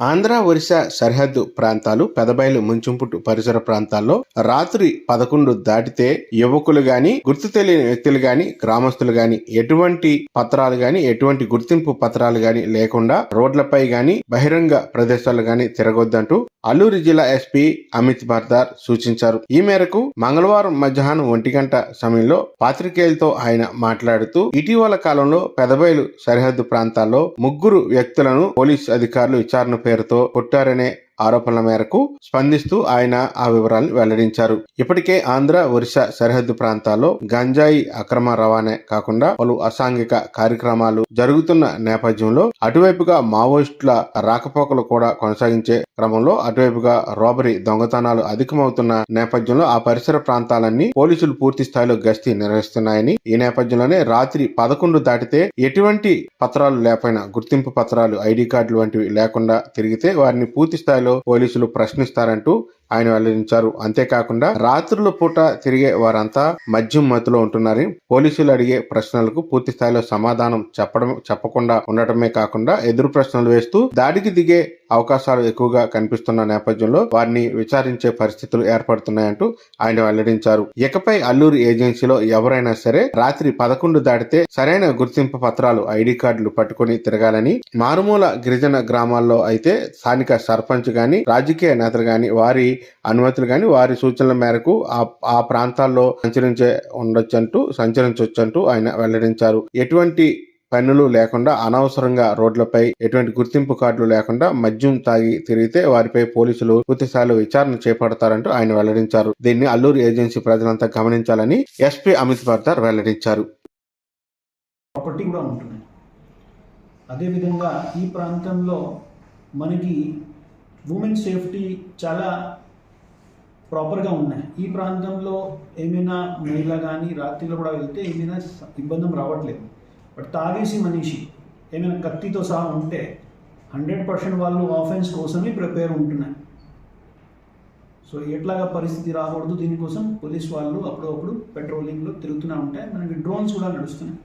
ఆంధ్ర ఒరిస్సా సరిహద్దు ప్రాంతాలు పెదబయలు ముంచుంపుటు పరిసర ప్రాంతాల్లో రాత్రి పదకొండు దాటితే యువకులు గాని గుర్తు తెలియని వ్యక్తులు గాని గ్రామస్తులు గాని ఎటువంటి పత్రాలు గాని ఎటువంటి గుర్తింపు పత్రాలు గాని లేకుండా రోడ్లపై గాని బహిరంగ ప్రదేశాలు గాని తిరగొద్దంటూ అల్లూరి జిల్లా ఎస్పీ అమిత్ బర్దార్ సూచించారు. ఈ మేరకు మంగళవారం మధ్యాహ్నం ఒంటి గంట సమయంలో పాత్రికేయులతో ఆయన మాట్లాడుతూ ఇటీవల కాలంలో పెదబయలు సరిహద్దు ప్రాంతాల్లో ముగ్గురు వ్యక్తులను పోలీస్ అధికారులు విచారణ పేరుతో కొట్టారనే ఆరోపణల మేరకు స్పందిస్తూ ఆయన ఆ వివరాలను వెల్లడించారు. ఇప్పటికే ఆంధ్ర ఒరిస్సా సరిహద్దు ప్రాంతాల్లో గంజాయి అక్రమ రవాణా కాకుండా పలు అసాంఘిక కార్యక్రమాలు జరుగుతున్న నేపథ్యంలో అటువైపుగా మావోయిస్టుల రాకపోకలు కూడా కొనసాగించే క్రమంలో అటువైపుగా రోబరీ దొంగతనాలు అధికమవుతున్న నేపథ్యంలో ఆ పరిసర ప్రాంతాలన్నీ పోలీసులు పూర్తి స్థాయిలో గస్తీ నిర్వహిస్తున్నాయని ఈ నేపథ్యంలోనే రాత్రి పదకొండు దాటితే ఎటువంటి పత్రాలు లేకపోయినా గుర్తింపు పత్రాలు ఐడి కార్డులు వంటివి లేకుండా తిరిగితే వారిని పూర్తి స్థాయిలో పోలీసులు ప్రశ్నిస్తారంటూ ఆయన వెల్లడించారు. అంతేకాకుండా రాత్రుల పూట తిరిగే వారంతా మద్యం మత్తులో ఉంటున్నారని పోలీసులు అడిగే ప్రశ్నలకు పూర్తి స్థాయిలో సమాధానం చెప్పడం చెప్పకుండా ఉండటమే కాకుండా ఎదురు ప్రశ్నలు వేస్తూ దాడికి దిగే అవకాశాలు ఎక్కువగా కనిపిస్తున్న నేపథ్యంలో వారిని విచారించే పరిస్థితులు ఏర్పడుతున్నాయంటూ ఆయన వెల్లడించారు. ఇకపై అల్లూరి ఏజెన్సీలో ఎవరైనా సరే రాత్రి పదకొండు దాటితే సరైన గుర్తింపు పత్రాలు ఐడి కార్డులు పట్టుకుని తిరగాలని మారుమూల గిరిజన గ్రామాల్లో అయితే స్థానిక సర్పంచ్ గాని రాజకీయ నేతలు గాని వారి అనుమతులు కానీ వారి సూచనల మేరకు ఆ ఆ ప్రాంతాల్లో సంచరించే ఉండొచ్చంటూ సంచరించవచ్చంటూ ఆయన వెల్లడించారు. ఎటువంటి పన్నులు లేకుండా అనవసరంగా రోడ్లపై ఎటువంటి గుర్తింపు కార్డులు లేకుండా మద్యం తాగి తిరిగితే వారిపై పోలీసులు పూర్తిస్థాయిలో విచారణ చేపడతారంటూ ఆయన వెల్లడించారు. దీన్ని అల్లూరు ఏజెన్సీ ప్రజలంతా గమనించాలని ఎస్పీ అమిత్ పర్దార్ వెల్లడించారు. అదేవిధంగా ఈ ప్రాంతంలో మనకి ఉమెన్ సేఫ్టీ చాలా ప్రాపర్గా ఉన్నాయి. ఈ ప్రాంతంలో ఏమైనా మహిళ కానీ రాత్రిలో కూడా వెళ్తే ఏమైనా ఇబ్బంది రావట్లేదు. బట్ తాగేసి మనిషి ఏమైనా కత్తితో సహా ఉంటే హండ్రెడ్ పర్సెంట్ వాళ్ళు ఆఫెన్స్ కోసమే ప్రిపేర్ ఉంటున్నాయి. సో ఎట్లాగా పరిస్థితి రాకూడదు దీనికోసం పోలీస్ వాళ్ళు అప్పుడప్పుడు పెట్రోలింగ్లో తిరుగుతూనే ఉంటాయి. మనకి డ్రోన్స్ కూడా నడుస్తున్నాయి.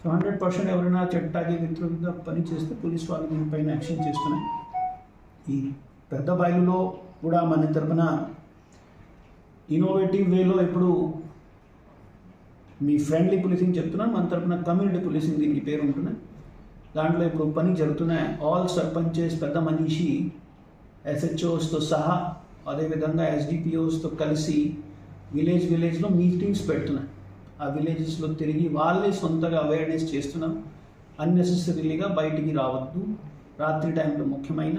సో హండ్రెడ్ పర్సెంట్ ఎవరైనా చట్టాకి వ్యతిరేకంగా పని చేస్తే పోలీస్ వాళ్ళు దీనిపైన యాక్షన్ చేస్తున్నాయి. ఈ పెద్ద బయలులో కూడా మన తరపున ఇన్నోవేటివ్ వేలో ఇప్పుడు మీ ఫ్రెండ్లీ పోలీసింగ్ చెప్తున్నాను మన తరపున కమ్యూనిటీ పోలీసింగ్ దీనికి పేరు ఉంటున్నాయి దాంట్లో ఇప్పుడు పని జరుగుతున్నాయి ఆల్ సర్పంచెస్ పెద్ద మనిషి ఎస్హెచ్ఓస్తో సహా అదేవిధంగా ఎస్డిపిఓస్తో కలిసి విలేజ్ విలేజ్లో మీటింగ్స్ పెడుతున్నాయి ఆ విలేజెస్లో తిరిగి వాళ్ళే సొంతగా అవేర్నెస్ చేస్తున్నాం. అన్నెసెసరీగా బయటికి రావద్దు. రాత్రి టైంలో ముఖ్యమైన